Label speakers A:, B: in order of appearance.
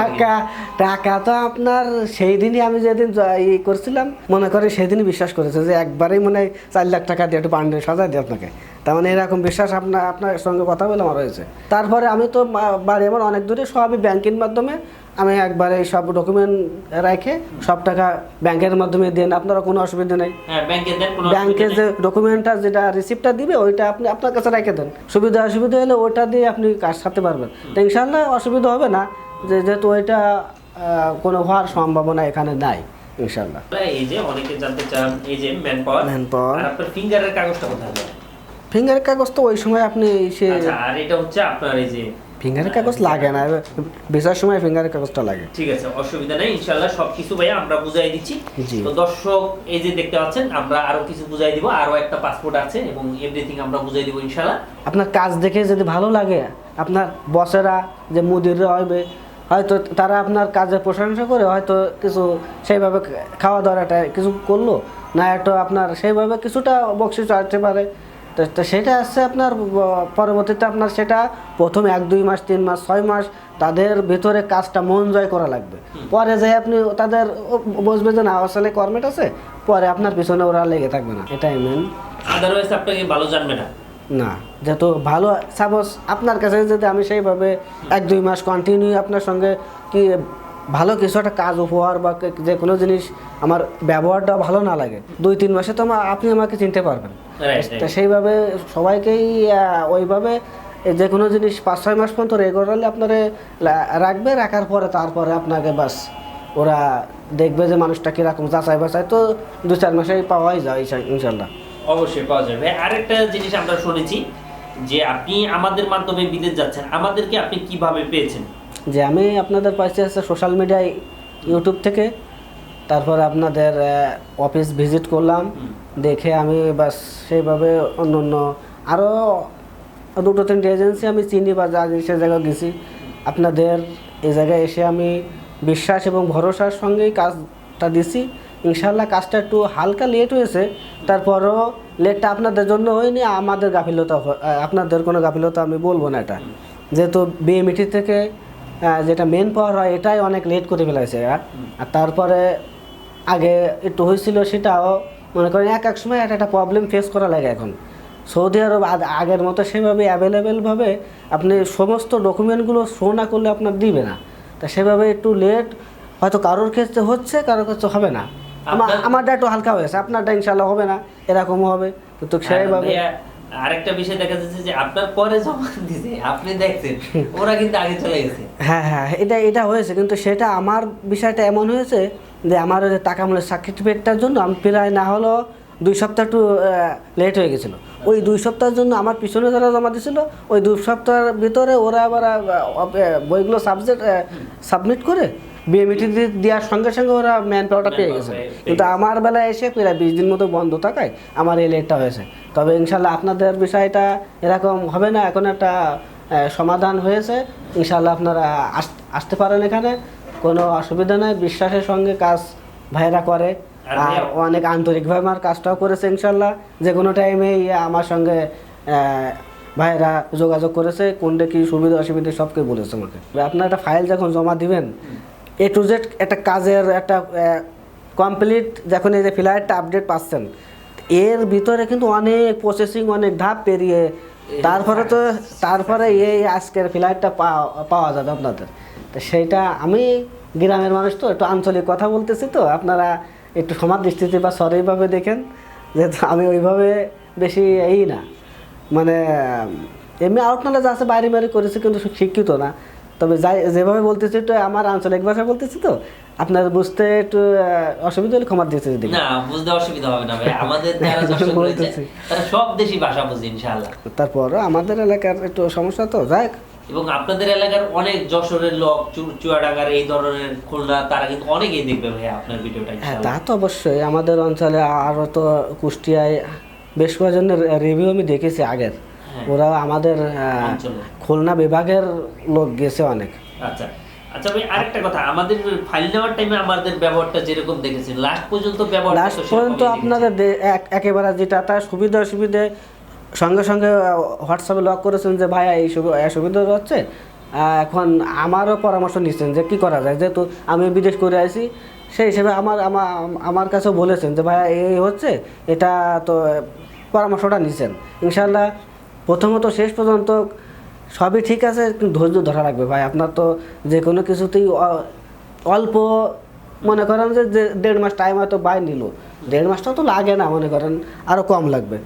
A: টাকা টাকা তো আপনার সেই দিনই আমি যেদিন ই করছিলাম, মনে করে সেদিনই বিশ্বাস করেছে যে একবারেই মনে হয় চার লাখ টাকা দিয়ে একটু বান্ডেল সাজা দিই আপনাকে। তার মানে এরকম বিশ্বাস আপনার আপনার সঙ্গে কথা বলে আমার হয়েছে। তারপরে আমি তো বাড়ি আমার অনেক দূরে, সবই ব্যাংকের মাধ্যমে। আমি একবারে সব ডকুমেন্ট রেখে সব টাকা ব্যাংকের মাধ্যমে দেন আপনারও কোনো অসুবিধা নেই।
B: হ্যাঁ ব্যাংকে দেন কোনো
A: ব্যাংকের যে ডকুমেন্টটা যেটা রিসিপ্টটা দিবে ওইটা আপনি আপনার কাছে রেখে দেন। সুবিধা অসুবিধা হলে ওইটা দিয়ে আপনি কাজ সারতে পারবেন। তো ইনশাল্লাহ অসুবিধা হবে না যে যেহেতু ওইটা কোনো হওয়ার সম্ভাবনা এখানে নাই ইনশাল্লাহ।
B: এই যে অনেকে জানতে চান এই যে ম্যান পাওয়ার
A: Manpower।
B: আর আপনার ফিঙ্গারের কাগজটা কোথায়?
A: ফিঙ্গারের কাগজ তো ওই সময় আপনি সে
B: আচ্ছা আর এটা হচ্ছে আপনার এই যে
A: ফিঙ্গারের কাগজ লাগে না বেচার সময় ফিঙ্গারের কাগজটা লাগে।
B: ঠিক আছে অসুবিধা নেই ইনশাআল্লাহ সবকিছু ভাইয়া আমরা বুঝাই দিচ্ছি। তো দর্শক এই যে দেখতে পাচ্ছেন আমরা আরও কিছু বুঝাই দিব আরও একটা পাসপোর্ট আছে এবং এভরিথিং আমরা বুঝাই দিব ইনশাআল্লাহ।
A: আপনার কাজ দেখে যদি ভালো লাগে আপনার বসেরা যে মুদিররা হবে হয়তো তারা আপনার কাজের প্রশংসা করে হয়তো কিছু সেইভাবে খাওয়া দাওয়াটা কিছু করল না একটু আপনার সেইভাবে কিছুটা বকশিস আসতে পারে। তো সেটা আসছে আপনার পরবর্তীতে আপনার সেটা প্রথম এক দুই মাস তিন মাস ছয় মাস তাদের ভিতরে কাজটা মন জয় করা লাগবে। পরে যে আপনি তাদের বসবে যে না আসলে কর্মেট আছে পরে আপনার পিছনে ওরা লেগে থাকবে না। এটাই মেন
B: আদারওয়াইজ আপনাকে ভালো জানবে না।
A: না যেহেতু ভালো সাপোজ আপনার কাছে যদি আমি সেইভাবে এক দুই মাস কন্টিনিউ আপনার সঙ্গে কি ভালো কিছু একটা কাজ উপহার বা যে কোনো জিনিস আমার ব্যবহারটা ভালো না লাগে দুই তিন মাসে তো আপনি আমাকে চিনতে পারবেন। তো সেইভাবে সবাইকেই ওইভাবে যে কোনো জিনিস পাঁচ ছয় মাস পর্যন্ত রেগুলারলি আপনারে রাখবে রাখার পরে তারপরে আপনাকে বাস ওরা দেখবে যে মানুষটা কীরকম যাচাই বাছাই তো দু চার মাসেই পাওয়াই যায় ইনশাল্লাহ।
B: অবশ্যই পাওয়া যাবে। আরেকটা জিনিস আমরা শুনেছি যে আপনি আমাদের মাধ্যমে বিদেশ যাচ্ছেন আমাদেরকে আপনি কীভাবে পেয়েছেন?
A: যে আমি আপনাদের পাইছি আছে সোশ্যাল মিডিয়ায় ইউটিউব থেকে। তারপর আপনাদের অফিস ভিজিট করলাম। দেখে আমি বাস সেইভাবে অন্য অন্য আরও দুটো তিনটে এজেন্সি আমি চিনি বা যা সে জায়গায় গেছি। আপনাদের এই জায়গায় এসে আমি বিশ্বাস এবং ভরসার সঙ্গেই কাজটা দিছি। ইনশাল্লাহ কাজটা একটু হালকা লেট হয়েছে। তারপরও লেটটা আপনাদের জন্য হয়নি আমাদের গাফিলতা আপনাদের কোনো গাফিলতা আমি বলব না এটা। যেহেতু বিএমইটি থেকে যেটা মেন পাওয়ার হয় এটাই অনেক লেট করে ফেলেছে আর আর তারপরে আগে একটু হয়েছিল সেটাও মনে করেন এক এক সময় একটা একটা প্রবলেম ফেস করা লাগে এখন। সৌদি আরব আগের মতো সেভাবে অ্যাভেলেবেলভাবে আপনি সমস্ত ডকুমেন্টগুলো শো না করলে আপনার দিবে না। তা সেভাবে একটু লেট হয়তো কারোর ক্ষেত্রে হচ্ছে কারোর ক্ষেত্রে হবে না। আমার আমারটা একটু হালকা হয়েছে আপনারটা ইনশাল্লাহ হবে না এরকমও হবে। কিন্তু
B: আর
A: সেইভাবে
B: ভাইয়া, আরেকটা বিষয় দেখা যাচ্ছে যে আপনার পরে জমা দিছে, আপনি দেখছেন, ওরা কিন্তু আগে চলে গেছে।
A: হ্যাঁ হ্যাঁ এটা এটা হয়েছে, কিন্তু সেটা আমার বিষয়টা এমন হয়েছে যে আমার ওই যে টাকা মূল্যের সার্টিফিকেটটার জন্য আমি প্রায় না হলো দুই সপ্তাহ একটু লেট হয়ে গেছিল। ওই দুই সপ্তাহের জন্য আমার পিছনে যারা জমা দিয়েছিল ওই দুই সপ্তাহের ভিতরে ওরা আবার বইগুলো সাবজেক্ট সাবমিট করে বিএমইটি দেওয়ার সঙ্গে সঙ্গে ওরা ম্যান পাওয়ারটা পেয়ে গেছে। কিন্তু আমার বেলায় এসে প্রায় বিশ দিন মতো বন্ধ থাকায় আমার এই লেটটা হয়েছে। তবে ইনশাল্লাহ আপনাদের বিষয়টা এরকম হবে না এখন একটা সমাধান হয়েছে। ইনশাল্লাহ আপনারা আস- আসতে পারেন এখানে। কোনো অসুবিধা নেই বিশ্বাসের সঙ্গে কাজ ভাইরা করে।
B: আর
A: অনেক আন্তরিকভাবে আমার কাজটাও করেছে ইনশাল্লাহ। যে কোনো টাইমেই আমার সঙ্গে ভাইরা যোগাযোগ করেছে। কোনটা কী সুবিধা অসুবিধা সবকে বলেছে আমাকে। আপনার একটা ফাইল যখন জমা দিবেন এ টু জেড একটা কাজের একটা কমপ্লিট যখন এই যে ফ্লাইটটা আপডেট পাচ্ছেন এর ভিতরে কিন্তু অনেক প্রসেসিং অনেক ধাপ পেরিয়ে তারপরে তো তারপরে এই আজকের ফ্লাইটটা পাওয়া যাবে আপনাদের। তো সেইটা আমি গ্রামের মানুষ তো একটু আঞ্চলিক কথা বলতেছি তো আপনারা একটু সমাজ দৃষ্টিতে বা সরইভাবে দেখেন যেহেতু আমি ওইভাবে বেশি এই না। মানে এমনি আউট নলেজ আছে বাইরে বাইরে করেছি কিন্তু শিক্ষিত না। তবে যাই যেভাবে বলতেছি একটু আমার আঞ্চলিক ভাষা বলতেছি তো আপনার বুঝতে একটু অসুবিধা হলে ক্ষমা দিতে দিন
B: না বুঝতে অসুবিধা হবে না ভাই। আমাদের যারা দর্শক রয়েছে। তারা সব দেশি ভাষা বুঝে ইনশাআল্লাহ।
A: তারপর আমাদের এলাকার একটু সমস্যা তো যাক
B: এবং আপনাদের এলাকার অনেক যশোরের লোক চুয়াডাঙ্গার এই ধরনের খুলনা তারা কিন্তু অনেকেই দেখবে ভাই আপনার ভিডিওটা
A: হ্যাঁ তা তো অবশ্যই। আমাদের অঞ্চলে আরও তো কুষ্টিয়ায় বেশ কয়েকজনের রিভিউ আমি দেখেছি আগের। ওরা আমাদের খুলনা বিভাগের লোক গেছে অনেক।
B: আচ্ছা। আচ্ছা ভাই আরেকটা কথা আমাদের ফাইল নেওয়ার টাইমে আমাদের ব্যবহারটা যেরকম দেখেছেন লাস্ট পর্যন্ত ব্যবহার
A: লাস্ট পর্যন্ত আপনাদের এক- একেবারে যেটা তার সুবিধা অসুবিধে সঙ্গে সঙ্গে হোয়াটসঅ্যাপে লক করেছেন যে ভাইয়া এই সুবি- এই সুবিধা হচ্ছে। এখন আমারও পরামর্শ নিচ্ছেন যে কি করা যায়? যেহেতু আমি বিদেশ করে আসি সেই হিসেবে আমার আমার আমার কাছেও বলেছেন যে ভাইয়া এই হচ্ছে এটা তো পরামর্শটা নিচ্ছেন। ইনশাল্লাহ প্রথমত শেষ পর্যন্ত সবই ঠিক আছে, কিন্তু ধৈর্য ধরা লাগবে ভাই। আপনার তো যে কোনো কিছুতেই অল্প মনে করেন যে যে দেড় মাস টাইম হয়তো বাই নিল। দেড় মাসটাও তো লাগে না মনে করেন আরও কম লাগবে।